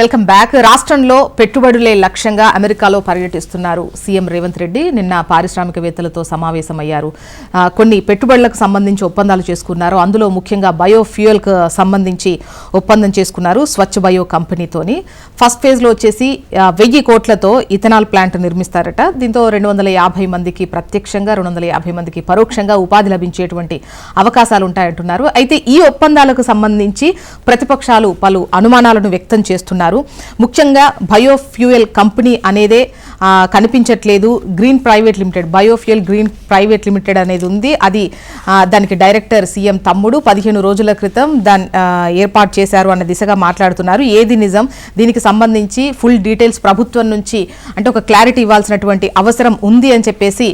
Welcome back. రాష్ట్రంలో పెట్టుబడులే లక్ష్యంగా అమెరికాలో పర్యటిస్తున్నారు. సీఎం రేవంత్ రెడ్డి నిన్న పారిశ్రామికవేత్తలతో సమావేశమయ్యారు. కొన్ని పెట్టుబడులకు సంబంధించి ఒప్పందాలు చేసుకున్నారు. అందులో ముఖ్యంగా బయోఫ్యూయల్కు సంబంధించి ఒప్పందం చేసుకున్నారు స్వచ్ఛ బయో కంపెనీతోని. ఫస్ట్ ఫేజ్లో వచ్చేసి వెయ్యి కోట్లతో ఇథనాల్ ప్లాంట్ నిర్మిస్తారట. దీంతో రెండు వందల యాభై మందికి ప్రత్యక్షంగా రెండు వందల యాభై మందికి పరోక్షంగా ఉపాధి లభించేటువంటి అవకాశాలు ఉంటాయంటున్నారు. అయితే ఈ ఒప్పందాలకు సంబంధించి ప్రతిపక్షాలు పలు అనుమానాలను వ్యక్తం చేస్తున్నారు ముఖ్యంగా బయోఫ్యూయల్ కంపెనీ అనేదే కనిపించట్లేదు. Green private limited biofuel green private limited అనేది ఉంది. అది దానికి డైరెక్టర్ సీఎం తమ్ముడు పదిహేను రోజుల క్రితం దాని ఏర్పాటు చేశారు అన్న దిశగా మాట్లాడుతున్నారు. ఏది నిజం? దీనికి సంబంధించి ఫుల్ డీటెయిల్స్ ప్రభుత్వం నుంచి అంటే ఒక క్లారిటీ ఇవ్వాల్సినటువంటి అవసరం ఉంది అని చెప్పేసి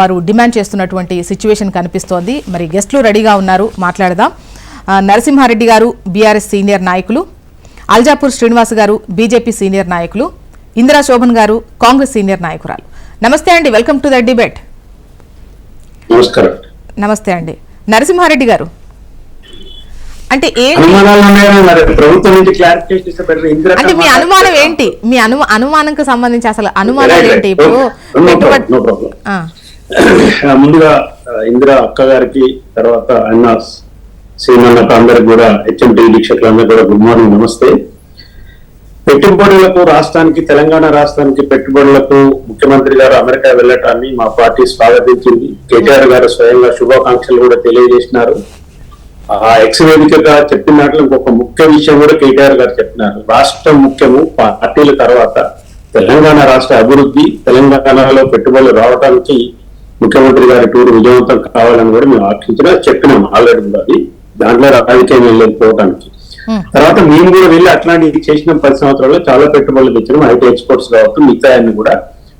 వారు డిమాండ్ చేస్తున్నటువంటి సిచ్యువేషన్ కనిపిస్తోంది. మరి గెస్ట్లు రెడీగా ఉన్నారు. మాట్లాడదాం. నరసింహారెడ్డి గారు బీఆర్ఎస్ సీనియర్ నాయకులు. అల్జాపూర్ శ్రీనివాస్ గారు బీజేపీ సీనియర్ నాయకులు ఇందిరా శోభన్ గారు కాంగ్రెస్ సీనియర్ నాయకురాలు. నమస్తే అండి వెల్కమ్ టు ద డిబేట్. నమస్తే అండి. నరసింహారెడ్డి గారు. అంటే అంటే మీ అనుమానం ఏంటి? మీ అను అనుమానంకు సంబంధించి అసలు అనుమానాలు. ఏంటి? ఇప్పుడు ముందుగా ఇందిరా అక్క గారికి తర్వాత అన్న శ్రీమన్నకు అందరికి కూడా హెచ్ఎండి వీక్షకులందరూ కూడా గుడ్ మార్నింగ్ నమస్తే. పెట్టుబడులకు రాష్ట్రానికి తెలంగాణ రాష్ట్రానికి పెట్టుబడులకు ముఖ్యమంత్రి గారు అమెరికా వెళ్ళటాన్ని మా పార్టీ స్వాగతించింది. కేటీఆర్ గారు స్వయంగా శుభాకాంక్షలు కూడా తెలియజేసినారు. ఆ ఎక్స్ వేదికగా చెప్పినట్లు ఇంకొక ముఖ్య విషయం కూడా కేటీఆర్ గారు చెప్పినారు. రాష్ట్రం ముఖ్యము పార్టీల తర్వాత తెలంగాణ రాష్ట్ర అభివృద్ధి తెలంగాణలో పెట్టుబడులు రావడానికి ముఖ్యమంత్రి గారి టూర్ విజయవంతం కావాలని కూడా మేము ఆక్షించిన చెప్పినాం ఆల్రెడీ కూడా అది. దాంట్లో రాజకీయం Hmm. తర్వాత మేము కూడా వెళ్ళి అట్లాంటివి చేసిన పది సంవత్సరాల్లో చాలా పెట్టుబడులు తెచ్చినాం ఐటీ ఎక్స్పోర్ట్స్ కావచ్చు మిగతా అన్ని కూడా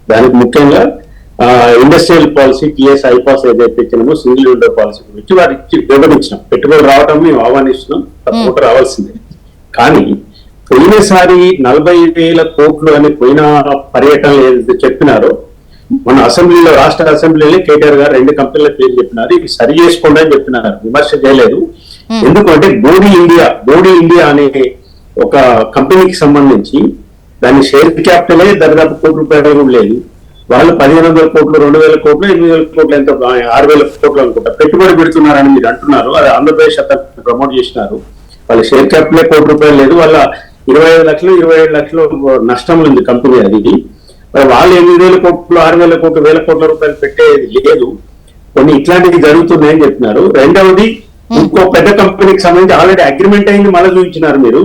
దానికి ముఖ్యంగా ఇండస్ట్రియల్ పాలసీ టిఎస్ ఐపాస్ ఏదైతే ఇచ్చినామో సింగిల్ విండో పాలసీ గురించి వారికి వివరించినాం పెట్టుబడులు రావడం మేము ఆహ్వానిస్తున్నాం. తప్పకుండా రావాల్సిందే. కానీ పోయినసారి నలభై వేల కోట్లు అని పోయిన పర్యటనలు ఏదైతే చెప్పినారో మన అసెంబ్లీలో రాష్ట్ర అసెంబ్లీలో కేటీఆర్ గారు రెండు కంపెనీల పేరు చెప్పినారు. ఇవి సరి చేసుకోండి అని చెప్పినారు. విమర్శ చేయలేదు. Hmm. ఎందుకంటే బోడీ ఇండియా బోడీ ఇండియా అనే ఒక కంపెనీకి సంబంధించి దాని షేర్ క్యాపిటలే దాదాపు కోటి రూపాయలు లేదు. వాళ్ళు పదిహేను వందల కోట్లు రెండు వేల కోట్లు ఎనిమిది వేల కోట్లు ఎంత ఆరు వేల కోట్లు అనుకుంటా. పెట్టుబడి పెడుతున్నారని మీరు అంటున్నారు. అది ఆంధ్రప్రదేశ్ అతను ప్రమోట్ చేసినారు. వాళ్ళ షేర్ క్యాపిటలే కోటి రూపాయలు లేదు. వాళ్ళ ఇరవై ఐదు లక్షలు ఇరవై ఏడు లక్షలు నష్టం ఉంది కంపెనీ అది మరి వాళ్ళు ఎనిమిది వేల కోట్లు ఆరు వేల కోట్లు వేల కోట్ల రూపాయలు పెట్టేది లేదు. కొన్ని ఇట్లాంటివి జరుగుతున్నాయని చెప్తున్నారు రెండవది ఇంకో పెద్ద కంపెనీకి సంబంధించి ఆల్రెడీ అగ్రిమెంట్ అయింది మళ్ళీ చూపించినారు మీరు.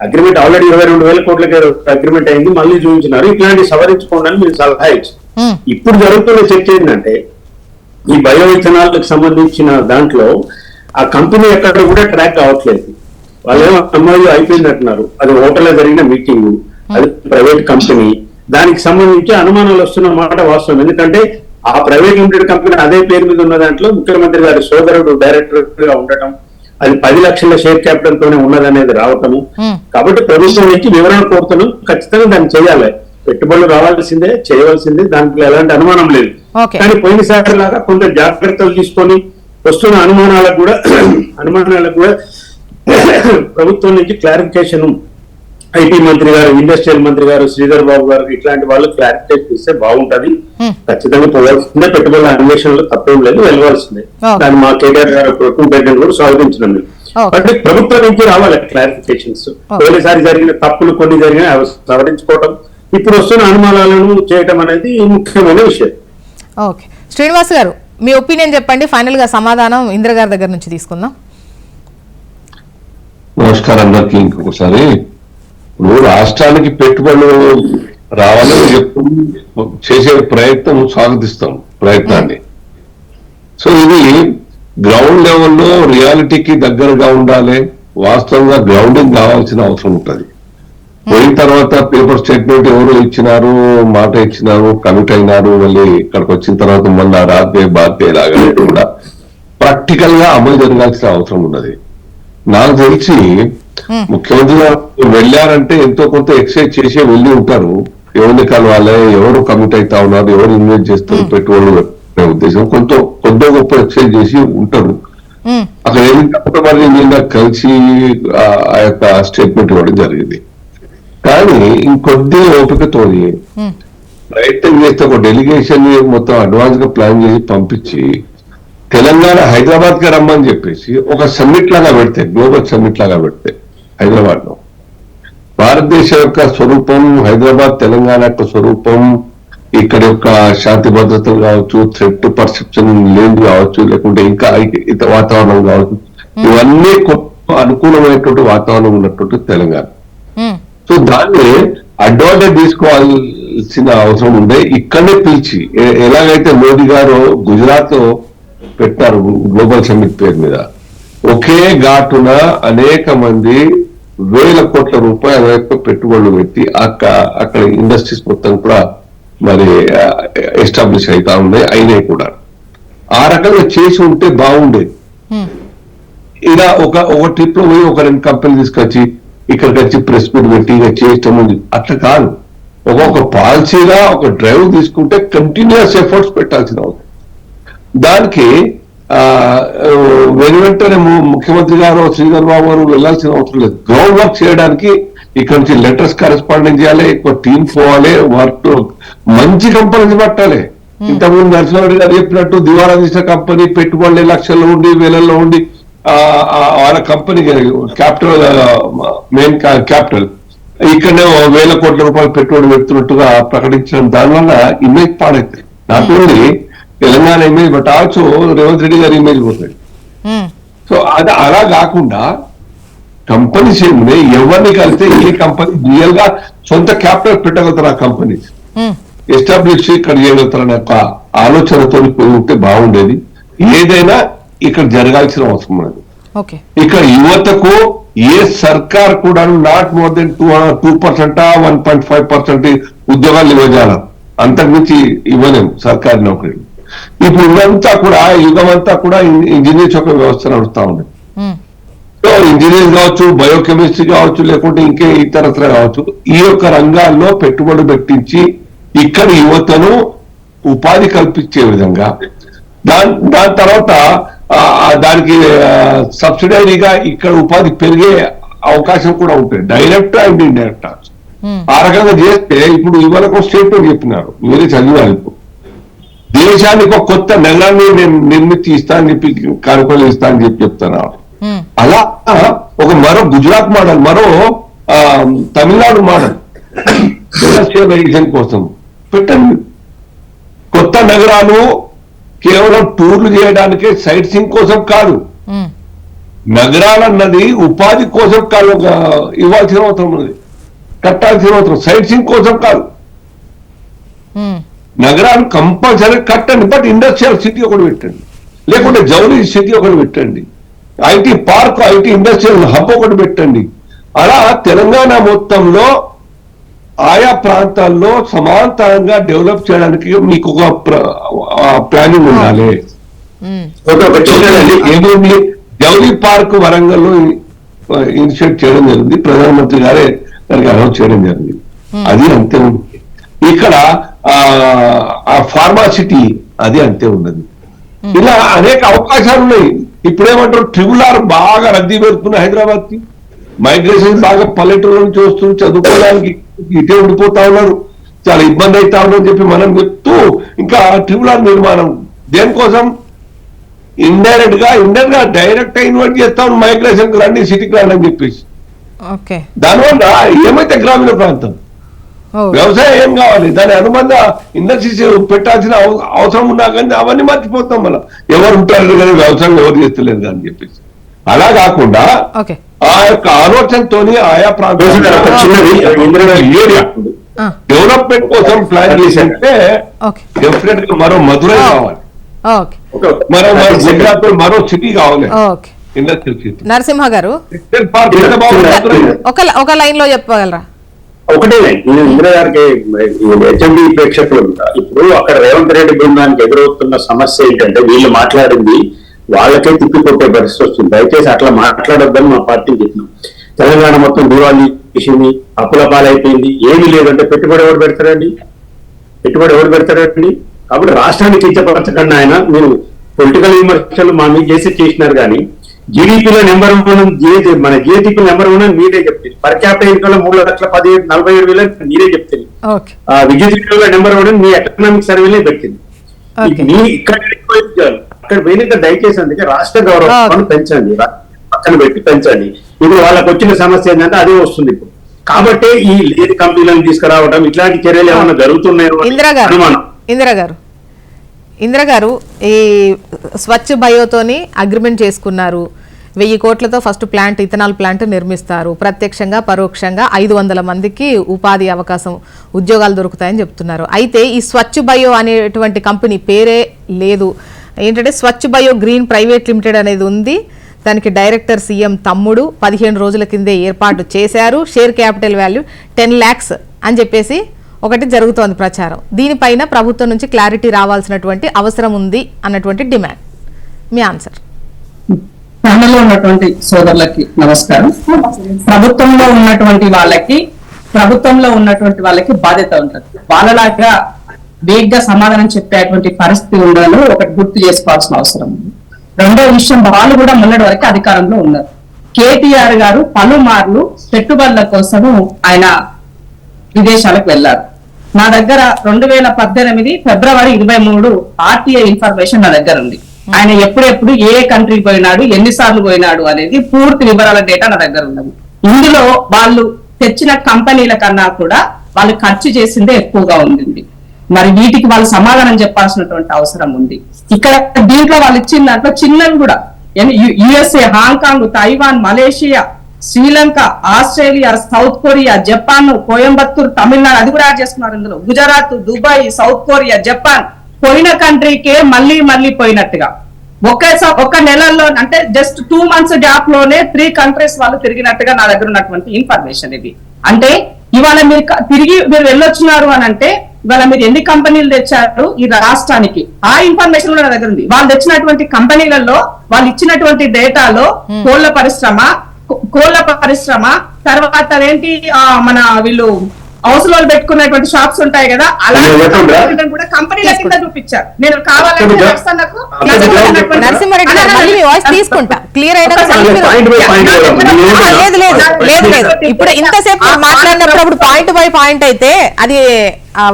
అగ్రిమెంట్ ఆల్రెడీ ఇరవై రెండు వేల కోట్లకి అగ్రిమెంట్ అయింది మళ్ళీ చూపించినారు. ఇట్లాంటి సవరించుకోండి అని మీరు సలహా ఇచ్చారు. ఉమ్, ఇప్పుడు జరుగుతున్న చర్చ ఏంటంటే ఈ బయో విత్తనాలకు సంబంధించిన దాంట్లో ఆ కంపెనీ ఎక్కడ కూడా ట్రాక్ కావట్లేదు. వాళ్ళు ఏమో ఎంఓయూ అయిపోయింది అంటున్నారు అది హోటల్లో జరిగిన మీటింగ్ అది ప్రైవేట్ కంపెనీ దానికి సంబంధించి అనుమానాలు వస్తున్న మాట వాస్తవం. ఎందుకంటే ఆ ప్రైవేట్ లిమిటెడ్ కంపెనీ అదే పేరు మీద ఉన్న దాంట్లో ముఖ్యమంత్రి గారి సోదరుడు డైరెక్టర్గా ఉండటం అది పది లక్షల షేర్ క్యాపిటల్ తోనే ఉన్నదనేది రావటము. కాబట్టి ప్రభుత్వం నుంచి వివరణ కోరుతున్నాం ఖచ్చితంగా దాన్ని చేయాలి. పెట్టుబడులు రావాల్సిందే చేయవలసిందే దాంట్లో ఎలాంటి అనుమానం లేదు. కానీ పోయినసారి లాగా కొంత జాగ్రత్తలు తీసుకొని వస్తున్న అనుమానాలకు కూడా అనుమానాలకు కూడా ప్రభుత్వం నుంచి క్లారిఫికేషన్ ఐటీ మంత్రి గారు ఇండస్ట్రియల్ మంత్రి గారు శ్రీధర్ బాబు గారు ఇట్లాంటి వాళ్ళు క్లారిఫికేషన్ ఇస్తే బాగుంటది. ఖచ్చితంగా పోవాల్సిందే పెట్టుబడుల అన్వేషణలో తప్పేం లేదు వెళ్ళవలసిందే. దాన్ని మా కేటీఆర్ గారు పెట్టడం కూడా స్వాగతించినాం Okay. అంటే ప్రభుత్వం నుంచి రావాలి క్లారిఫికేషన్స్ పోయినసారి జరిగిన తప్పులు కొన్ని జరిగినాయి అవి సవరించుకోవటం. ఇప్పుడు వస్తున్న అనుమానాలను చేయటం అనేది ముఖ్యమైన విషయం. ఓకే. శ్రీనివాస్ గారు మీ ఒపీనియన్ చెప్పండి. ఫైనల్గా సమాధానం ఇందిర గారి దగ్గర నుంచి తీసుకుందాం. నమస్కారం అందరికి ఇంకొకసారి. నువ్వు రాష్ట్రానికి పెట్టుబడులు రావాలని ఎప్పుడు చేసే ప్రయత్నం స్వాగతిస్తాం ప్రయత్నాన్ని. సో ఇది గ్రౌండ్ లెవెల్లో రియాలిటీకి దగ్గరగా ఉండాలి వాస్తవంగా గ్రౌండింగ్ కావాల్సిన అవసరం ఉంటుంది. పోయిన తర్వాత పేపర్ స్టేట్మెంట్ ఎవరు ఇచ్చినారు మాట ఇచ్చినారు కమిట్ అయినారు మళ్ళీ ఇక్కడికి వచ్చిన తర్వాత మళ్ళీ రాతే బాతే లాగా కూడా ప్రాక్టికల్గా అమలు జరగాల్సిన అవసరం ఉన్నది. నాకు తెలిసి ముఖ్యమంత్రి గారు వెళ్ళారంటే ఎంతో కొంత ఎక్సైజ్ చేసే వెళ్ళి ఉంటారు. ఎవరిని కలవాలి ఎవరు కమిట్ అవుతా ఉన్నారు ఎవరు ఇన్వెస్ట్ చేస్తారు పెట్టుబడులు పెట్టే ఉద్దేశం. కొంత కొద్ది గొప్ప ఎక్సైజ్ చేసి ఉంటారు. అక్కడ ఏంటంటే మరి నిన్న కలిసి ఆ యొక్క స్టేట్మెంట్ ఇవ్వడం జరిగింది. కానీ ఇంకొద్ది ఓపికతోని ఉమ్, ప్రయత్నం చేస్తే ఒక డెలిగేషన్ మొత్తం అడ్వాన్స్గా ప్లాన్ చేసి పంపించి తెలంగాణ హైదరాబాద్కి రమ్మని చెప్పేసి ఒక సమ్మిట్ లాగా పెడితే గ్లోబల్ సమ్మిట్ లాగా పెడితే హైదరాబాద్లో భారతదేశం యొక్క స్వరూపం హైదరాబాద్ తెలంగాణ యొక్క స్వరూపం ఇక్కడ యొక్క శాంతి భద్రతలు కావచ్చు థ్రెట్ పర్సెప్షన్ లేదు కావచ్చు లేకుంటే ఇంకా ఇత వాతావరణం కావచ్చు ఇవన్నీ అనుకూలమైనటువంటి వాతావరణం ఉన్నటువంటి తెలంగాణ. సో దాన్ని అడ్వాంటేజ్ తీసుకోవాల్సిన అవసరం ఉండే ఇక్కడనే పిలిచి ఎలాగైతే మోదీ గారు గుజరాత్లో పెట్టారు గ్లోబల్ సమ్మిట్ పేరు మీద ఒకే ఘాటున అనేక మంది వేల కోట్ల రూపాయల వైపు పెట్టుబడులు పెట్టి అక్క అక్కడ ఇండస్ట్రీస్ మొత్తం కూడా మరి ఎస్టాబ్లిష్ అవుతా ఉన్నాయి అయినాయి కూడా. ఆ రకంగా చేసి ఉంటే బాగుండేది. ఇలా ఒక ఒక ట్రిప్లో పోయి ఒక రెండు కంపెనీలు తీసుకొచ్చి ఇక్కడికి వచ్చి ప్రెస్ మీట్ పెట్టి ఇక చేయటం ఉంది అట్లా కాదు. ఒక్కొక్క పాలసీగా ఒక డ్రైవ్ తీసుకుంటే కంటిన్యూస్ ఎఫర్ట్స్ పెట్టాల్సిన అవసరం. దానికి వెను వెంటనే ముఖ్యమంత్రి గారు శ్రీధర్ బాబు గారు వెళ్ళాల్సిన అవసరం లేదు. గ్రౌండ్ వర్క్ చేయడానికి ఇక్కడ నుంచి లెటర్స్ కరెస్పాండింగ్ చేయాలి ఎక్కువ టీం పోవాలి వర్క్ మంచి కంపెనీస్ పట్టాలి. ఇంతకుముందు నరసింహారెడ్డి గారు చెప్పినట్టు దివాలా తీసిన కంపెనీ పెట్టుబడులు లక్షల్లో ఉండి వేలల్లో ఉండి వాళ్ళ కంపెనీ క్యాపిటల్ మెయిన్ క్యాపిటల్ ఇక్కడనే వేల కోట్ల రూపాయలు పెట్టుబడి పెడుతున్నట్టుగా ప్రకటించడం దానివల్ల ఇమేజ్ పాడైంది not only Telangana image but also Revanth Reddy గారి ఇమేజ్ పోతుంది సో అది అలా కాకుండా కంపెనీస్ ఏమి ఎవరిని కలిస్తే ఏ కంపెనీ రియల్గా సొంత క్యాపిటల్ పెట్టగలుగుతారు ఆ కంపెనీస్ ఎస్టాబ్లిష్ ఇక్కడ చేయగలుగుతారనే ఒక ఆలోచనతో పోయి ఉంటే బాగుండేది. ఏదైనా ఇక్కడ జరగాల్సిన అవసరం ఉన్నది ఇక్కడ యువతకు ఏ సర్కార్ కూడా not more than two two percent one point five percent ఉద్యోగాలు ఇవ్వజాల అంతకుమించి ఇవ్వలేము సర్కారీ నౌకరీలు. ఇప్పుడు ఇదంతా కూడా యుగం అంతా కూడా ఇంజనీర్స్ యొక్క వ్యవస్థ నడుస్తా ఉంది. సో ఇంజనీరింగ్ కావచ్చు బయోకెమిస్ట్రీ కావచ్చు లేకుంటే ఇంకే ఇతరత్ర కావచ్చు ఈ యొక్క రంగాల్లో పెట్టుబడి పెట్టించి ఇక్కడ యువతను ఉపాధి కల్పించే విధంగా దాని దాని తర్వాత దానికి సబ్సిడైరీగా ఇక్కడ ఉపాధి పెరిగే అవకాశం కూడా ఉంటుంది. డైరెక్ట్ అండ్ ఇండైరెక్ట్ ఆ రకంగా చేస్తే ఇప్పుడు ఇవాళ ఒక స్టేట్మెంట్ చెప్పినారు మీరే చదివారు ఇప్పుడు. దేశానికి ఒక కొత్త నగరాన్ని నేను నిర్మించి ఇస్తా అని చెప్పి కానుకలు ఇస్తా అని చెప్పి చెప్తున్నారు ఉమ్, అలా ఒక మరో గుజరాత్ మోడల్ మరో తమిళనాడు మోడల్ ఇండస్ట్రియలైజేషన్ కోసం పెట్టండి. కొత్త నగరాలు కేవలం టూర్లు చేయడానికి సైట్ సీయింగ్ కోసం కాదు. నగరాలన్నది ఉపాధి కోసం కాదు ఒక ఇవ్వాల్సిన అవసరం ఉన్నది. కట్టాల్సిన అవసరం సైట్ సీయింగ్ కోసం కాదు. నగరాలు కంపల్సరీ కట్టండి బట్ ఇండస్ట్రియల్ సిటీ ఒకటి పెట్టండి. లేకుంటే జౌలి సిటీ ఒకటి పెట్టండి. IT park IT industrial hub ఒకటి పెట్టండి. అలా తెలంగాణ మొత్తంలో ఆయా ప్రాంతాల్లో సమాంతరంగా డెవలప్ చేయడానికి మీకు ఒక ప్లానింగ్ ఉండాలి. ఏమైంది జౌలి పార్క్ వరంగల్లో ఇనిషియేట్ చేయడం జరిగింది. ప్రధానమంత్రి గారే దానికి అనౌన్స్ చేయడం జరిగింది. అది అంతే ఉంది. ఇక్కడ ఆ, ఫార్మాసిటీ అది అంతే ఉన్నది. ఇలా అనేక అవకాశాలు ఉన్నాయి. ఇప్పుడేమంటారు ట్రిబుల్ ఆర్ బాగా రద్దీ పెడుతున్న హైదరాబాద్కి మైగ్రేషన్ బాగా పల్లెటూరు నుంచి వస్తూ చదువుకోవడానికి ఇటే ఉండిపోతా ఉన్నారు. చాలా ఇబ్బంది అవుతా ఉందని చెప్పి మనం చెప్తూ ఇంకా ట్రిబుల్ ఆర్ నిర్మాణం దేనికోసం? ఇండైరెక్ట్గా ఇండైరెక్ట్గా డైరెక్ట్గా ఇన్వైట్ చేస్తాం మైగ్రేషన్ రండి సిటీకి రండి అని చెప్పేసి. దానివల్ల ఏమైతే గ్రామీణ ప్రాంతం? వ్యవసాయం ఏం కావాలి? దాని అనుబంధ ఇండస్ట్రీస్ పెట్టాల్సిన అవ- అవసరం ఉన్నా కానీ అవన్నీ మర్చిపోతాం మళ్ళీ ఎవరు ఉంటారు కానీ వ్యవసాయం ఎవరు చేస్తలేరు అని చెప్పేసి. అలా కాకుండా ఓకే. ఆ యొక్క ఆలోచనతోని ఆయా ఆ, డెవలప్మెంట్ కోసం ప్లాన్ చేసింటే ఓకే. డెఫినెట్గా మరో మధురై కావాలి మరో మరో గుజరాత్ మరో సిటీ కావాలి. ఓకే. ఇండస్ట్రియల్ సిటీ నరసింహ గారు ఒక లైన్లో చెప్పగలరా? ఒకటే నేను ఇందిర గారికి హెచ్ఎండి ప్రేక్షకులు ఇప్పుడు అక్కడ రేవంత్ రెడ్డి బృందానికి ఎదురవుతున్న సమస్య ఏంటంటే వీళ్ళు మాట్లాడింది వాళ్ళకే తిప్పికొట్టే పరిస్థితి వస్తుంది. దయచేసి అట్లా మాట్లాడొద్దని మా పార్టీ చెప్పినాం. తెలంగాణ మొత్తం దివాళీ చేసింది అప్పుల పాలైపోయింది. ఏమీ లేదంటే పెట్టుబడి ఎవరు పెడతారండి? పెట్టుబడి ఎవరు పెడతారండి? కాబట్టి రాష్ట్రాన్ని కించపరచకండి ఆయన. మీరు పొలిటికల్ విమర్శలు మా మీద చేసి చేసినారు కానీ జీడిపిలో నెంబర్ వన్ జీడి మన జీడిపి నెంబర్ వన్ అని మీరే చెప్తుంది పర్ క్యాపిటల్ ఇన్కమ్లో మూడు లక్షల పదిహేడు నలభై ఏడు వేలు మీరే చెప్తుంది విద్యుత్ నెంబర్ వన్ మీ ఎకనామిక్ సర్వేలే పెట్టింది. మీ ఇక్కడ. అక్కడ పోయినాక దయచేసి అందుకే రాష్ట్ర Okay. పెంచండి. పక్కన పెట్టి పెంచండి. ఇప్పుడు వాళ్ళకి వచ్చిన సమస్య ఏంటంటే అదే వస్తుంది ఇప్పుడు. కాబట్టి ఈ లేని కంపెనీలను తీసుకురావడం ఇట్లాంటి చర్యలు ఏమైనా జరుగుతున్నాయో? అని ఇందిరా గారు అనుమానం. ఇందిరా గారు ఇందిర గారు ఈ స్వచ్ఛ బయోతోని అగ్రిమెంట్ చేసుకున్నారు. వెయ్యి కోట్లతో ఫస్ట్ ప్లాంట్ ఇథనాల్ ప్లాంట్ నిర్మిస్తారు. ప్రత్యక్షంగా పరోక్షంగా ఐదు వందల మందికి ఉపాధి అవకాశం ఉద్యోగాలు దొరుకుతాయని చెప్తున్నారు. అయితే ఈ స్వచ్ఛ బయో అనేటువంటి కంపెనీ పేరే లేదు. ఏంటంటే Swachh bio green private limited అనేది ఉంది. దానికి డైరెక్టర్ సీఎం తమ్ముడు పదిహేను రోజుల కిందే ఏర్పాటు చేశారు. Share capital value ten lakhs అని చెప్పేసి ఒకటి జరుగుతోంది ప్రచారం. దీనిపైన ప్రభుత్వం నుంచి క్లారిటీ రావాల్సినటువంటి అవసరం ఉంది అన్నటువంటి డిమాండ్. మీ ఆన్సర్. ప్యానెల్లో ఉన్నటువంటి సోదరులకి నమస్కారం. ప్రభుత్వంలో ఉన్నటువంటి వాళ్ళకి ప్రభుత్వంలో ఉన్నటువంటి వాళ్ళకి బాధ్యత ఉంటుంది. వాళ్ళలాగా వేగ్గా సమాధానం చెప్పేటువంటి పరిస్థితి ఉండడం ఒకటి గుర్తు చేసుకోవాల్సిన అవసరం ఉంది. రెండో విషయం వాళ్ళు కూడా మొన్నటి వరకు అధికారంలో ఉన్నారు. కేటీఆర్ గారు పలుమార్లు పెట్టుబడుల కోసము ఆయన విదేశాలకు వెళ్ళారు నా దగ్గర రెండు వేల పద్దెనిమిది ఫిబ్రవరి ఇరవై మూడు ఆర్టీఐ ఇన్ఫర్మేషన్ నా దగ్గర ఉంది. ఆయన ఎప్పుడెప్పుడు ఏ కంట్రీ పోయినాడు ఎన్నిసార్లు పోయినాడు అనేది పూర్తి వివరాల డేటా నా దగ్గర ఉన్నది. ఇందులో వాళ్ళు తెచ్చిన కంపెనీల కన్నా కూడా వాళ్ళు ఖర్చు చేసిందే ఎక్కువగా ఉంది మరి వీటికి వాళ్ళు సమాధానం చెప్పాల్సినటువంటి అవసరం ఉంది. ఇక్కడ దీంట్లో వాళ్ళు ఇచ్చిన దాంట్లో చిన్నవి కూడా. USA Hong Kong Taiwan Malaysia Sri Lanka Australia South Korea Japan Coimbatore Tamil Nadu అది కూడా యాడ్ చేసుకున్నారు ఇందులో. Gujarat Dubai South Korea Japan పోయిన కంట్రీకే మళ్ళీ మళ్ళీ పోయినట్టుగా. ఒకే ఒక నెలల్లో అంటే జస్ట్ టూ మంత్స్ గ్యాప్లోనే త్రీ కంట్రీస్ వాళ్ళు తిరిగినట్టుగా నా దగ్గర ఉన్నటువంటి ఇన్ఫర్మేషన్ ఇది. అంటే ఇవాళ మీరు తిరిగి మీరు వెళ్ళొచ్చినారు అని అంటే ఇవాళ మీరు ఎన్ని కంపెనీలు తెచ్చారు ఈ రాష్ట్రానికి? ఆ ఇన్ఫర్మేషన్ కూడా నా దగ్గర ఉంది. వాళ్ళు తెచ్చినటువంటి కంపెనీలలో వాళ్ళు ఇచ్చినటువంటి డేటాలో కోళ్ళ పరిశ్రమ కో- కోళ్ళ పరిశ్రమ తర్వాత ఏంటి ఆ, మన వీళ్ళు హౌస్లో పెట్టుకున్నటువంటి షాప్స్ ఉంటాయి కదా అలాంటి కూడా కంపెనీల కింద చూపించారు. నేను కావాలంటే తీసుకుంటా. క్లియర్ లేదు లేదు లేదు ఇప్పుడు ఇంతసేపు మీరు మాట్లాడినప్పుడు అప్పుడు పాయింట్ బై పాయింట్ అయితే అది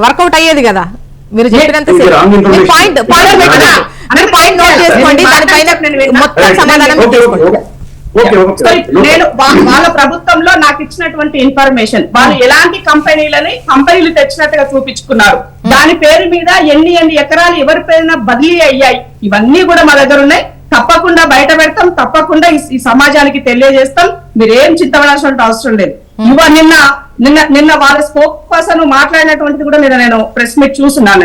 వర్కౌట్ అయ్యేది కదా. మీరు చెప్పినంత. పాయింట్ పాయింట్ నోట్ చేసుకోండి దానిపైన మొత్తం సమాధానం నేను వాళ్ళ ప్రభుత్వంలో నాకు ఇచ్చినటువంటి ఇన్ఫర్మేషన్ వాళ్ళు ఎలాంటి కంపెనీలని కంపెనీలు తెచ్చినట్టుగా చూపించుకున్నారు. దాని పేరు మీద ఎన్ని ఎన్ని ఎకరాలు ఎవరి పేరున బదిలీ అయ్యాయి? ఇవన్నీ కూడా మా దగ్గర ఉన్నాయి. తప్పకుండా బయట పెడతాం. తప్పకుండా ఈ- సమాజానికి తెలియజేస్తాం. మీరు ఏం చింతపడాల్సిన అవసరం లేదు. ఇవ నిన్న నిన్న నిన్న వాళ్ళ స్పోక్ పర్సన్ మాట్లాడినటువంటిది కూడా నిన్న నేను ప్రెస్ మీట్ చూస్తున్నాను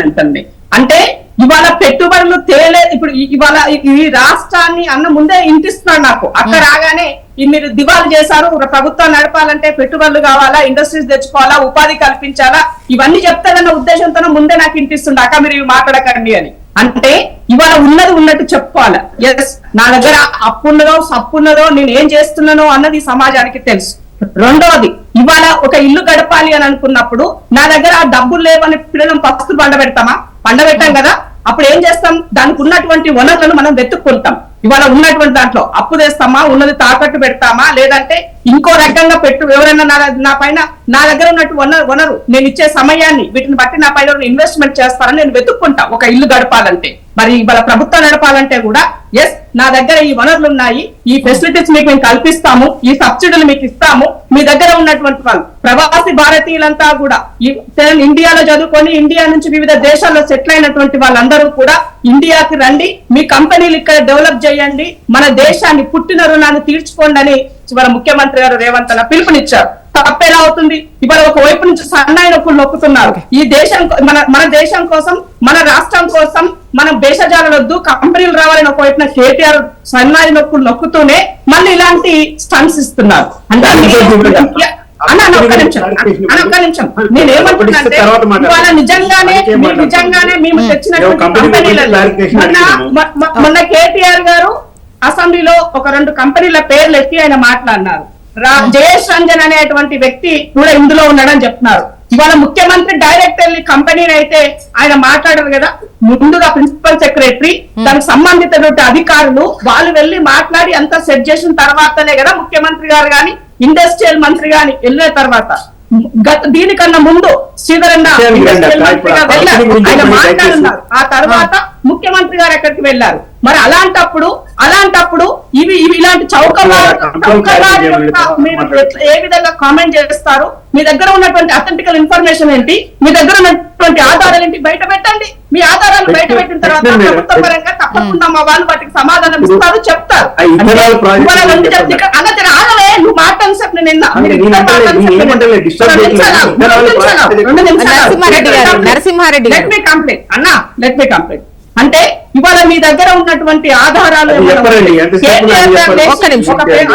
అంటే ఇవాళ పెట్టుబడులు తేలే ఇప్పుడు ఇవాళ ఈ- రాష్ట్రాన్ని అన్న ముందే ఇంటిస్తున్నాడు నాకు. అక్కడ రాగానే ఈ మీరు దివాలు చేశారు ప్రభుత్వం నడపాలంటే పెట్టుబడులు కావాలా ఇండస్ట్రీస్ తెచ్చుకోవాలా ఉపాధి కల్పించాలా ఇవన్నీ చెప్తానన్న ఉద్దేశంతో ముందే నాకు ఇంటిస్తుండ. అక్క మీరు ఇవి మాట్లాడకండి అని. అంటే ఇవాళ ఉన్నది ఉన్నట్టు చెప్పుకోవాలి. ఎస్ నా దగ్గర అప్పున్నదో సప్పున్నదో నేను ఏం చేస్తున్నానో అన్నది సమాజానికి తెలుసు. రెండోది ఇవాళ ఒక ఇల్లు గడపాలి అని అనుకున్నప్పుడు నా దగ్గర ఆ డబ్బులు లేవని పిల్లలం పస్తులు పండబెడతామా? పండబెట్టాం కదా. అప్పుడు ఏం చేస్తాం? దానికి ఉన్నటువంటి వనరులను మనం వెతుక్కుంటాం. ఇవాళ ఉన్నటువంటి దాంట్లో అప్పు తెస్తామా? ఉన్నది తాకట్టు పెడతామా? లేదంటే ఇంకో రకంగా పెట్టు ఎవరైనా నా నా పైన నా దగ్గర ఉన్నట్టు వనరు వనరు. నేను ఇచ్చే సమయాన్ని వీటిని బట్టి నా పైన ఇన్వెస్ట్మెంట్ చేస్తారని నేను వెతుక్కుంటా. ఒక ఇల్లు గడపాలంటే. మరి ఇవాళ ప్రభుత్వం నడపాలంటే కూడా ఎస్ నా దగ్గర ఈ వనరులు ఉన్నాయి ఈ ఫెసిలిటీస్ మీకు మేము కల్పిస్తాము ఈ సబ్సిడీలు మీకు ఇస్తాము మీ దగ్గర ఉన్నటువంటి వాళ్ళు ప్రవాసి భారతీయులంతా కూడా ఈ ఇండియాలో చదువుకొని ఇండియా నుంచి వివిధ దేశాల్లో సెటిల్ అయినటువంటి వాళ్ళందరూ కూడా ఇండియాకి రండి మీ కంపెనీలు ఇక్కడ డెవలప్ చేయండి మన దేశాన్ని పుట్టిన రుణాన్ని తీర్చుకోండి అని చివరి ముఖ్యమంత్రి గారు రేవంత్ అన్న పిలుపునిచ్చారు. తప్పెలా అవుతుంది. ఇవాళ ఒక వైపు నుంచి సన్నాయి నొప్పులు నొక్కుతున్నారు. ఈ దేశం మన మన దేశం కోసం మన రాష్ట్రం కోసం మనం దేశజాలొద్దు కంపెనీలు రావాలని ఒక వైపున కేటీఆర్ సన్నాయి నొప్పులు నొక్కుతూనే మళ్ళీ ఇలాంటి స్టన్స్ ఇస్తున్నారు. అంటే అన్న అన్న ఒక్క నిమిషం అన్న ఒక్క నిమిషం. నేను ఏమంటున్నా అంటే తర్వాత మాట్లాడదాం. ఇవాళ నిజంగానే మేము తెచ్చినటువంటి కంపెనీలలో మొన్న కేటీఆర్ గారు అసెంబ్లీలో ఒక రెండు కంపెనీల పేర్లు ఎత్తి ఆయన మాట్లాడినారు. జయేష్ రంజన్ అనేటువంటి వ్యక్తి కూడా ఇందులో ఉన్నాడని చెప్తున్నారు. ఇవాళ ముఖ్యమంత్రి డైరెక్ట్ వెళ్ళి కంపెనీని అయితే ఆయన మాట్లాడారు కదా. ముందుగా ప్రిన్సిపల్ సెక్రటరీ దానికి సంబంధిత అధికారులు వాళ్ళు వెళ్ళి మాట్లాడి అంతా సెట్ చేసిన తర్వాతనే కదా ముఖ్యమంత్రి గారు గాని ఇండస్ట్రియల్ మంత్రి గాని వెళ్ళిన తర్వాత. గత దీనికన్నా ముందు శ్రీధరన్న ఇండస్ట్రియల్. మంత్రిగా వెళ్ళారు. ఆయన మాట్లాడున్నారు. ఆ తర్వాత ముఖ్యమంత్రి గారు ఎక్కడికి వెళ్ళారు? మరి అలాంటప్పుడు అలాంటప్పుడు ఇవి ఇవి ఇలాంటి మీరు ఏ విధంగా కామెంట్ చేస్తారు మీ దగ్గర ఉన్నటువంటి అథెంటికల్ ఇన్ఫర్మేషన్ ఏంటి మీ దగ్గర ఉన్నటువంటి ఆధారాలు ఏంటి బయట పెట్టండి మీ ఆధారాలు బయట పెట్టిన తర్వాత. ప్రభుత్వ పరంగా తప్పకుండా మా వాళ్ళు వాటికి సమాధానం ఇస్తారు చెప్తారు అన్నది ఆగలే నువ్వు మాట్లాడి సార్ నేను విన్నా. అంటే మీరు నేను ఇంకా అంటలే, మాట్లాడి నేను చెప్పండి. ఏమంటలే, disturb రెండు నిమిషాలు, చేయట్లేదు. రెండు నిమిషాలు, రెండు నిమిషాలు. Narasimha Reddy me complete. అన్నా లెట్ మీ కంప్లీట్ అంటే ఇవాళ మీ దగ్గర ఉన్నటువంటి ఆధారాలు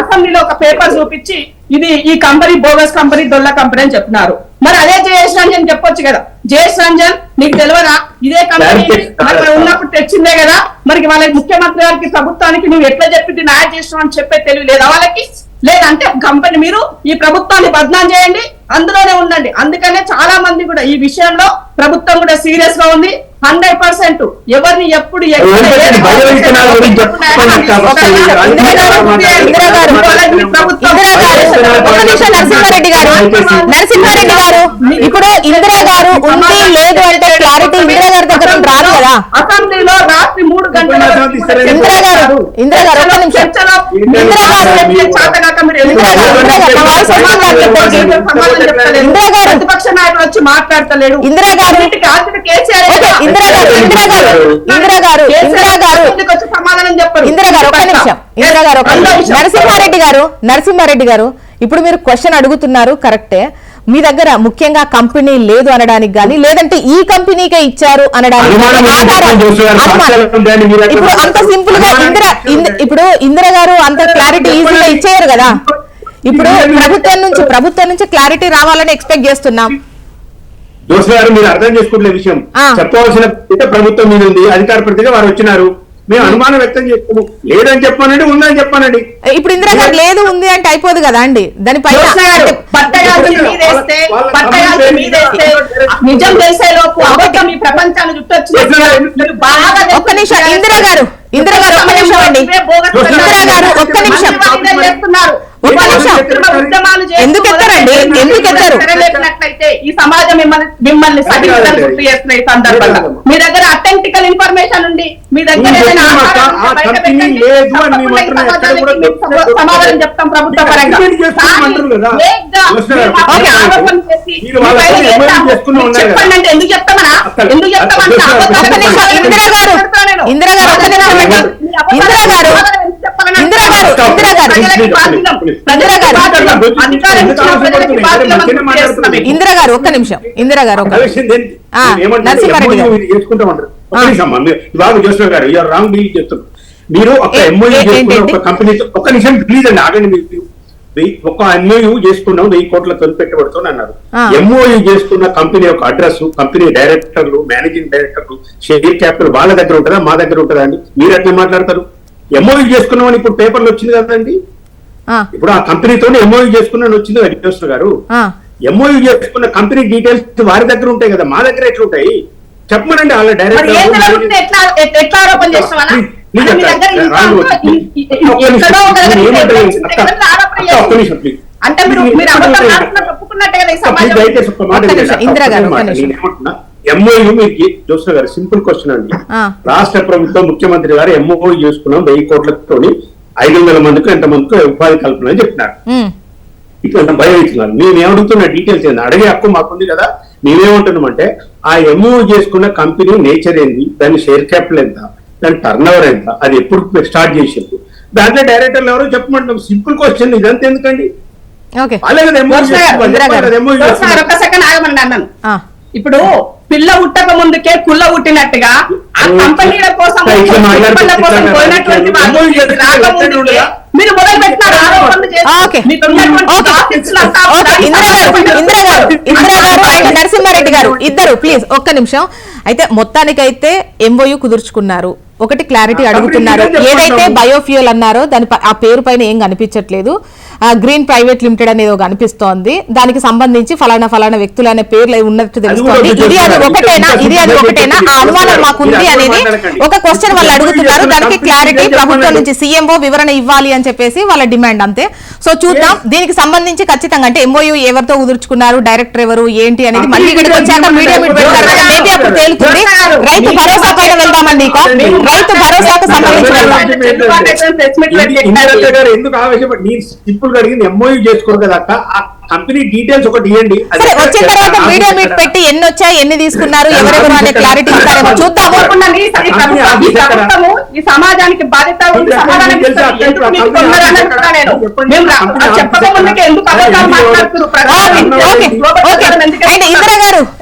అసెంబ్లీలో ఒక పేపర్ చూపించి ఇది ఈ కంపెనీ బోగస్ కంపెనీ దొల్ల కంపెనీ అని చెప్తున్నారు. మరి అదే జయేష్ రంజన్ చెప్పొచ్చు కదా. జయేష్ రంజన్ నీకు తెలియదా ఇదే కంపెనీ. ఉన్నప్పుడు తెచ్చిందే కదా. మరి వాళ్ళకి ముఖ్యమంత్రి గారికి ప్రభుత్వానికి నువ్వు ఎట్లా చెప్పి న్యాయం చేసినావు అని చెప్పే తెలివి లేదా వాళ్ళకి? లేదంటే కంపెనీ మీరు ఈ ప్రభుత్వాన్ని బద్నాం చేయండి. అందులోనే ఉండండి అందుకనే చాలా మంది కూడా ఈ విషయంలో ప్రభుత్వం కూడా సీరియస్గా ఉంది హండ్రెడ్ పర్సెంట్ ఎవరిని ఎప్పుడు నరసింహారెడ్డి గారు నరసింహారెడ్డి గారు ఇప్పుడు ఇందిరా గారు ఉంది లేదు అంటే క్లారిటీ ఇందిరా గారి దగ్గర రాదు కదా అసెంబ్లీలో రాత్రి మూడు గంటల? ఇందిరా గారు, ఇందిరా గారు, ఒక్క నిమిషం. ఇందిరా గారు, ఇందిరా గారు, ప్రతిపక్ష నాయకుడు వచ్చి మాట్లాడతలేడు. ఇందిరా గారు. ఇందిరా గారు, ఇందిరా గారు, ఇందిరా గారు, ఇందిరా గారు. సమాధానం చెప్పరు. ఇందిరా గారు ఒక్క నిమిషం. ఇందిరా గారు. నరసింహారెడ్డి గారు నరసింహారెడ్డి గారు ఇప్పుడు మీరు క్వశ్చన్ అడుగుతున్నారు కరెక్టే మీ దగ్గర ముఖ్యంగా కంపెనీ లేదు అనడానికి గానీ లేదంటే ఈ కంపెనీకే ఇచ్చారు అనడానికి ఇప్పుడు అంత సింపుల్గా ఇందిరా ఇప్పుడు ఇందిరా గారు అంత క్లారిటీ ఈజీగా ఇచ్చేయరు కదా. ఇప్పుడు ప్రభుత్వం నుంచి ప్రభుత్వం నుంచి క్లారిటీ రావాలని ఎక్స్పెక్ట్ చేస్తున్నాం. జోషి గారు మీరు అర్థం చేసుకుంటున్న విషయం. ఆ. చెప్పవలసిన పిత ప్రభుత్వం మీద ఉంది అధికార ప్రతిగా వారు వచ్చినారు. మేము అనుమానం వ్యక్తం చేస్తాము లేదని చెప్పానండి ఉందని చెప్పానండి. ఇప్పుడు ఇందిరా గారు లేదు ఉంది అంటే అయిపోదు కదా అండి? మీదేస్తే నిజం తెలిసే లోపు అబద్ధం ఈ ప్రపంచాన్ని చుట్టొచ్చి బాగా ఒక్క నిమిషం ఇందిరా గారు ఇందిరా గారు ఒక్క నిమిషం అండి. ఇందిరా గారు ఒక్క నిమిషం. ఒక్క నిమిషం. ఎందుకు ఎత్తారండి? ఎందుకు ఎత్తారు? ఈ సమాజం మిమ్మల్ని మిమ్మల్ని సహించడం గుర్తు చేస్తున్న ఈ సందర్భంగా మీ దగ్గర అథెంటికల్ ఇన్ఫర్మేషన్ ఉంది మీ దగ్గర సమాధానం చెప్తాం ప్రభుత్వ పరంగా. చెప్పండి అంటే ఎందుకు చెప్తామనా ఎందుకు చెప్పాలి. ఇందిరా గారు ఇందిరా గారు ఇందిరా గారు ఇందిరా గారు ఇందిరా గారు ఇందిరా గారు ఒక్క నిమిషం. ఇందిరా గారు ఒక్క నిమిషం. ఆ, నరసింహారెడ్డి గారు. ఒక. మీరు ఒక ఎంఓయూ? ఒక కంపెనీతో ఒక నిమిషం ప్లీజ్ అండి ఆగండి మీరు. ఒక ఎంఓయూ చేసుకున్నాం వెయ్యి కోట్ల తొలి పెట్టుబడితో అన్నారు. ఎంఓయూ చేసుకున్న కంపెనీ యొక్క అడ్రస్ కంపెనీ డైరెక్టర్లు మేనేజింగ్ డైరెక్టర్లు షేర్ క్యాపిటల్ వాళ్ళ దగ్గర ఉంటుందా? మా దగ్గర ఉంటుందా అండి? మీరు ఎట్లా మాట్లాడతారు. ఎంఓయూ చేసుకున్నామని ఇప్పుడు పేపర్లు వచ్చింది కదండి. ఇప్పుడు ఆ కంపెనీతో ఎంఓయూ చేసుకున్నాను వచ్చింది జోష్ణ గారు. ఎంఓయూ చేసుకున్న కంపెనీ డీటెయిల్స్ వారి దగ్గర ఉంటాయి కదా మా దగ్గర ఎట్లా ఉంటాయి చెప్పమనండి వాళ్ళ డైరెక్టర్ అంటే ఎంఓయూ జోష్ణ గారు సింపుల్ క్వశ్చన్ అండి. రాష్ట్ర ప్రభుత్వం ముఖ్యమంత్రి గారు ఎంఓయూ చేసుకున్నాం వెయ్యి కోట్లతోని. ఐదు వందల మందికి ఎంత మందికి ఉపాధి కల్పన అని చెప్పినారు. ఉమ్, ఇట్లా భయం ఇస్తున్నారు మేము ఏమడుగుతున్న డీటెయిల్స్ ఏంది? అడిగే హక్కు మాకుంది కదా. మేమేమంటున్నామంటే ఆ ఎంఓ చేసుకున్న కంపెనీ నేచర్ ఏంది? దాని షేర్ క్యాపిటల్ ఎంత? దాని టర్న్ ఓవర్ ఎంత? అది ఎప్పుడు స్టార్ట్ చేసింది దాంట్లో డైరెక్టర్లు ఎవరో చెప్పమంటున్నాం. సింపుల్ క్వశ్చన్ ఇదంతా ఎందుకండి? ఇప్పుడు పిల్ల ఉట్టక ముందుకే కుల్ల ఉట్టినట్టుగా ఆ కంపెనీల కోసం కోసం పోయినటువంటి వాళ్ళు రాకముందుకే? మీరు మొదలు పెట్టినారు ఆరోపణలు చేసి. ఆఫీసులు అంతా ఇందిరా గారు ఇందిరా గారు ఇందిరా గారు అండ్ నరసింహారెడ్డి గారు ఇద్దరు ప్లీజ్ ఒక్క నిమిషం. అయితే మొత్తానికైతే ఎంఓయు కుదుర్చుకున్నారు. ఒకటి క్లారిటీ అడుగుతున్నారు. ఏదైతే చెప్పండి. బయోఫ్యూయల్ అన్నారో దాని ఆ పేరు పైన ఏం కనిపించట్లేదు. గ్రీన్ ప్రైవేట్ లిమిటెడ్ అనేది ఒక కనిపిస్తోంది. దానికి సంబంధించి ఫలానా ఫలానా వ్యక్తులు అనే పేర్లు ఉన్నట్టు తెలుస్తోంది. ఇది అది. ఒకటేనా? ఇది అది ఒకటేనా? ఆ అనుమానం మాకుంది అనేది. ఒక క్వశ్చన్ వాళ్ళు అడుగుతున్నారు. దానికి క్లారిటీ పేరు ప్రభుత్వం. నుంచి సీఎంఓ వివరణ ఇవ్వాలి అని చెప్పేసి వాళ్ళ డిమాండ్ అంతే. సో చూద్దాం. దీనికి సంబంధించి ఖచ్చితంగా అంటే ఎంఓయూ ఎవరితో కుదుర్చుకున్నారు డైరెక్టర్ ఎవరు ఏంటి అనేది మళ్ళీ ఇక్కడికి వచ్చాక మీడియా మీట్ పెడతారు మేబీ అప్పుడు తేలుతుంది. రైతు భరోసా పైన వెళ్దామండి ఇక రైతు భరోసాకు సంబంధించి వెళ్దాం ఇండస్ట్రీ గారు ఎందుకు ఆవేశపడి నేను సింపుల్గా అడిగింది ఎంఓయూ చేసుకోరు కదా అక్క. కంపెనీ డీటెయిల్స్ ఒకటి ఇవ్వండి వచ్చిన తర్వాత మీడియా మీట్ పెట్టి ఎన్ని వచ్చాయి ఎన్ని తీసుకున్నారు ఎవరెవరు అనే క్లారిటీ ఇస్తారేమో తప్పకుండా ఈ- సమాజానికి బాధ్యత ఉంది సమాధానం ఇందిరా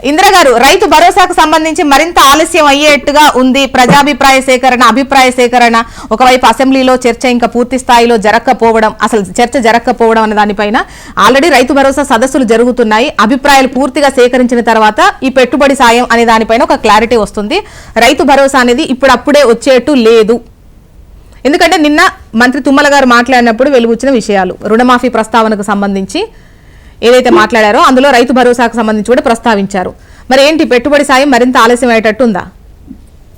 ఇందిరా గారు రైతు భరోసాకు సంబంధించి మరింత ఆలస్యం అయ్యేట్టుగా ఉంది. ప్రజాభిప్రాయ సేకరణ అభిప్రాయ సేకరణ. ఒకవైపు అసెంబ్లీలో చర్చ ఇంకా పూర్తి స్థాయిలో జరగకపోవడం అసలు చర్చ జరగకపోవడం అనే దానిపైన ఆల్రెడీ రైతు భరోసా సదస్సులు జరుగుతున్నాయి. అభిప్రాయాలు పూర్తిగా సేకరించిన తర్వాత ఈ పెట్టుబడి సాయం అనే దానిపైన ఒక క్లారిటీ వస్తుంది. రైతు భరోసా అనేది ఇప్పుడప్పుడే వచ్చేట్టు లేదు. ఎందుకంటే నిన్న మంత్రి తుమ్మల గారు మాట్లాడినప్పుడు వెలుగుచ్చిన విషయాలు. రుణమాఫీ ప్రస్తావనకు సంబంధించి ఏదైతే మాట్లాడారో అందులో రైతు భరోసాకు సంబంధించి కూడా ప్రస్తావించారు. మరి ఏంటి? పెట్టుబడి సాయం మరింత ఆలస్యం అయ్యేటట్టు ఉందా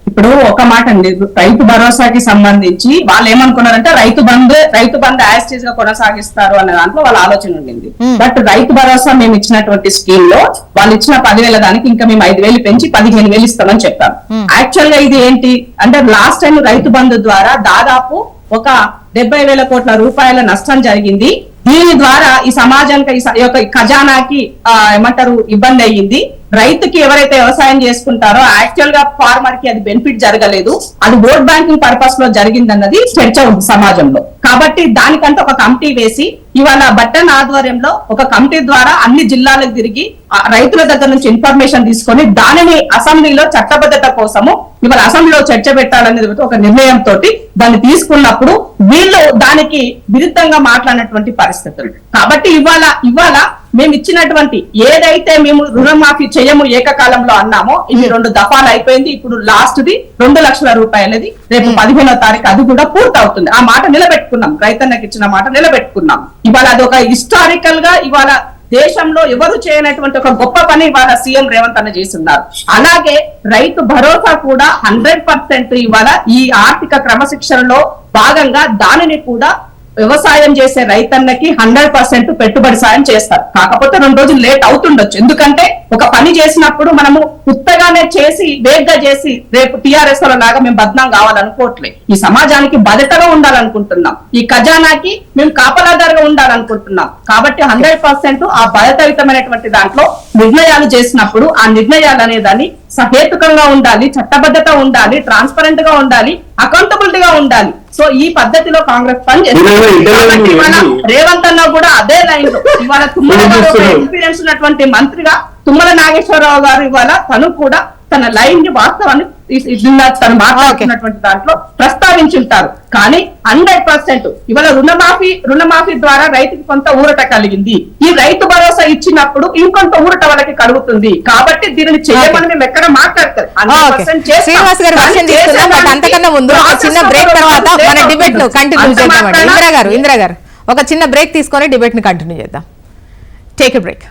ఇప్పుడు ఒక మాట అండి. రైతు భరోసాకి సంబంధించి వాళ్ళు ఏమనుకున్నారంటే రైతు బంధు రైతు బంధు యాస్టీజ్గా కొనసాగిస్తారు అనే దాంట్లో వాళ్ళ ఆలోచన ఉండింది. బట్ రైతు భరోసా మేము ఇచ్చినటువంటి స్కీమ్లో వాళ్ళు ఇచ్చిన పదివేల దానికి ఇంకా మేము ఐదు వేలు పెంచి పదిహేను వేలు ఇస్తామని చెప్పాం యాక్చువల్గా ఇది ఏంటి? అంటే లాస్ట్ టైం రైతు బంధు ద్వారా దాదాపు ఒక డెబ్బై వేల కోట్ల రూపాయల నష్టం జరిగింది. దీని ద్వారా ఈ సమాజానికి ఈ యొక్క ఖజానాకి ఆ, ఏమంటారు ఇబ్బంది అయ్యింది. రైతుకి ఎవరైతే వ్యవసాయం చేసుకుంటారో యాక్చువల్గా ఫార్మర్కి అది బెనిఫిట్ జరగలేదు. అది ఓట్ బ్యాంకింగ్ పర్పస్లో జరిగిందన్నది చర్చ ఉంది సమాజంలో. కాబట్టి దానికంటే ఒక కమిటీ వేసి ఇవాళ బట్టన్ ఆధ్వర్యంలో ఒక కమిటీ ద్వారా అన్ని జిల్లాలకు తిరిగి ఆ రైతుల దగ్గర నుంచి ఇన్ఫర్మేషన్ తీసుకొని దానిని అసెంబ్లీలో చట్టబద్ధత కోసము ఇవాళ అసెంబ్లీలో చర్చ పెట్టాలనేది ఒక నిర్ణయం తోటి దాన్ని తీసుకున్నప్పుడు వీళ్ళు దానికి విరుద్ధంగా మాట్లాడినటువంటి పరిస్థితులు. కాబట్టి ఇవాళ ఇవాళ మేము ఇచ్చినటువంటి ఏదైతే మేము రుణమాఫీ చేయము ఏకకాలంలో అన్నామో ఇది రెండు దఫాలు అయిపోయింది. ఇప్పుడు లాస్ట్ ది రెండు లక్షల రూపాయలది రేపు పదిహేనో తారీఖు అది కూడా పూర్తి అవుతుంది ఆ మాట నిలబెట్టుకున్నాం. రైతన్నకి ఇచ్చిన మాట నిలబెట్టుకున్నాం. ఇవాళ అది ఒక హిస్టారికల్గా ఇవాళ దేశంలో ఎవరు చేయనటువంటి ఒక గొప్ప పని ఇవాళ సీఎం రేవంత్ అన్న చేస్తున్నారు. అలాగే రైతు భరోసా కూడా హండ్రెడ్ పర్సెంట్ ఇవాళ ఈ ఆర్థిక క్రమశిక్షణలో భాగంగా దానిని కూడా వ్యవసాయం చేసే రైతన్నకి హండ్రెడ్ పర్సెంట్ పెట్టుబడి సాయం చేస్తారు. కాకపోతే రెండు రోజులు లేట్ అవుతుండొచ్చు. ఎందుకంటే ఒక పని చేసినప్పుడు మనము కొత్తగానే చేసి వేగ్గా చేసి రేపు టిఆర్ఎస్ లాగా మేము బద్నాం కావాలనుకోవట్లే. ఈ సమాజానికి బాధ్యతగా ఉండాలనుకుంటున్నాం. ఈ ఖజానాకి మేము కాపలాదారుగా ఉండాలనుకుంటున్నాం. కాబట్టి హండ్రెడ్ పర్సెంట్ ఆ బాధ్యతాయుతమైనటువంటి దాంట్లో నిర్ణయాలు చేసినప్పుడు ఆ నిర్ణయాలు అనే దాన్ని సహేతుకంగా ఉండాలి చట్టబద్ధత ఉండాలి ట్రాన్స్పరెంట్గా ఉండాలి అకౌంటబిలిటీగా ఉండాలి. సో ఈ పద్ధతిలో కాంగ్రెస్ పని చేస్తుంది ఇవాళ ఇంటర్వ్యూలో కాబట్టి ఇవాళ ఏంటి? రేవంత్ అన్న కూడా అదే లైన్లో ఇవాళ తుమ్మల? ఎక్స్పీరియన్స్ ఉన్నటువంటి మంత్రిగా తుమ్మల నాగేశ్వరరావు గారు ఇవాళ తను కూడా తన లైన్ని వాస్తవాన్ని తను మాట్లాడుతున్నటువంటి దాంట్లో ప్రస్తావించుంటారు. కానీ హండ్రెడ్ పర్సెంట్ ఇవాళ రుణమాఫీ రుణమాఫీ ద్వారా రైతుకి కొంత ఊరట కలిగింది. ఈ రైతు భరోసా ఇచ్చినప్పుడు ఇంకొంత ఊరట వాళ్ళకి కలుగుతుంది. కాబట్టి దీనిని చేయమని మేము ఎక్కడ మాట్లాడతారు. అంతకన్నా ముందు ఒక చిన్న బ్రేక్ తర్వాత మన డిబేట్ను కంటిన్యూ చేద్దామండి. ఇందిరా గారు ఇందిరా గారు ఒక చిన్న బ్రేక్ తీసుకొని డిబేట్ని కంటిన్యూ చేద్దాం. Take a break